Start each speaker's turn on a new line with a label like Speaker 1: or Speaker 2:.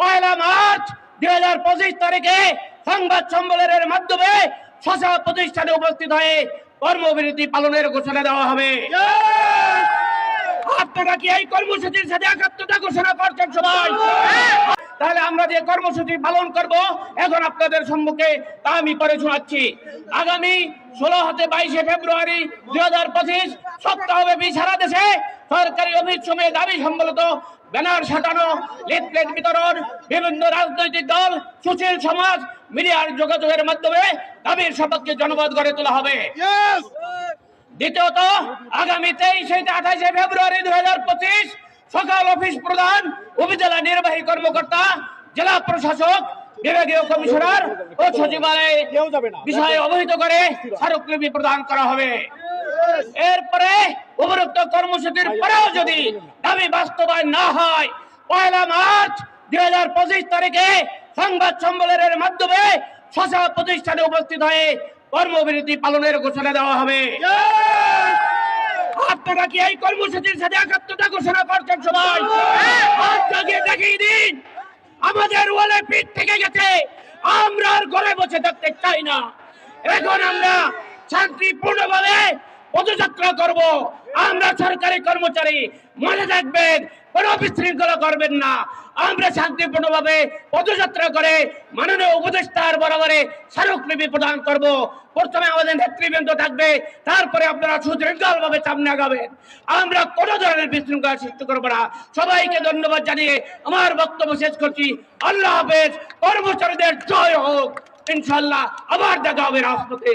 Speaker 1: পয়লা March দুই হাজার পঁচিশ তারিখে সংবাদ সম্মেলনের মাধ্যমে শশা প্রতিষ্ঠানে উপস্থিত হয়ে কর্মবিরতি পালনের ঘোষণা দেওয়া হবে। আপনারা কি এই কর্মসূচির সাথে একাত্মতা ঘোষণা করছেন সবাই? তাহলে আমরা যে কর্মসূচি পালন করব এখন আপনাদের সম্মুখে তা আমি করে শোনাচ্ছি। আগামী ষোলো হতে বাইশে ফেব্রুয়ারি দুই হাজার পঁচিশ সপ্তাহব্যাপী সারা দেশে সরকারি অফিস সময়ে দাবি সম্বলিত ব্যানার সাটানো লিফলেট বিতরণ বিভিন্ন রাজনৈতিক দল সুশীল সমাজ মিডিয়ার যোগাযোগের মাধ্যমে দাবির সপক্ষে জনমত গড়ে তোলা হবে। দ্বিতীয়ত আগামী তেইশে আঠাশে ফেব্রুয়ারি দুই হাজার পঁচিশ সকাল অফিস প্রধান উপজেলা নির্বাহী কর্মকর্তা জেলা প্রশাসক বিভাগীয় কমিশনার ও সচিবালয়ে বিষয়ে অবহিত করে স্মারকলিপি প্রদান করা হবে। এরপরে উপরোক্ত কর্মসূচির পরেও যদি দাবি বাস্তবায়ন না হয় পয়লা মার্চ দুই হাজার পঁচিশ তারিখে সংবাদ সম্মেলনের মাধ্যমে শশা প্রতিষ্ঠানে উপস্থিত হয়ে কর্মবিরতি পালনের ঘোষণা দেওয়া হবে। আপনারা কি এই কর্মসূচির সাথে একাত্মতা ঘোষণা করছেন সবাই? দেখিয়ে দিন আমাদের ওয়ালে পিঠ থেকে গেছে আমরা আর ঘরে বসে থাকতে চাই না। এখন আমরা শান্তিপূর্ণভাবে পদযাত্রা করব। আমরা সরকারি কর্মচারী, মনে রাখবেন, কোন বিশৃঙ্খলা করবেন না। আমরা শান্তিপূর্ণভাবে পদযাত্রা করে মাননীয় উপদেষ্টার বরাবরে স্মারকলিপি প্রদান করব। প্রথমে আমাদের নেতৃবৃন্দ থাকবে, তারপরে আপনারা সুদৃঢ় ভাবে সামনে আগাবেন। আমরা কোনো ধরনের বিশৃঙ্খলা সৃষ্টি করব না। সবাইকে ধন্যবাদ জানিয়ে আমার বক্তব্য শেষ করছি। আল্লাহ হাফেজ, কর্মচারীদের জয় হোক। ইনশাল্লাহ আবার দেখা হবে রাজপথে।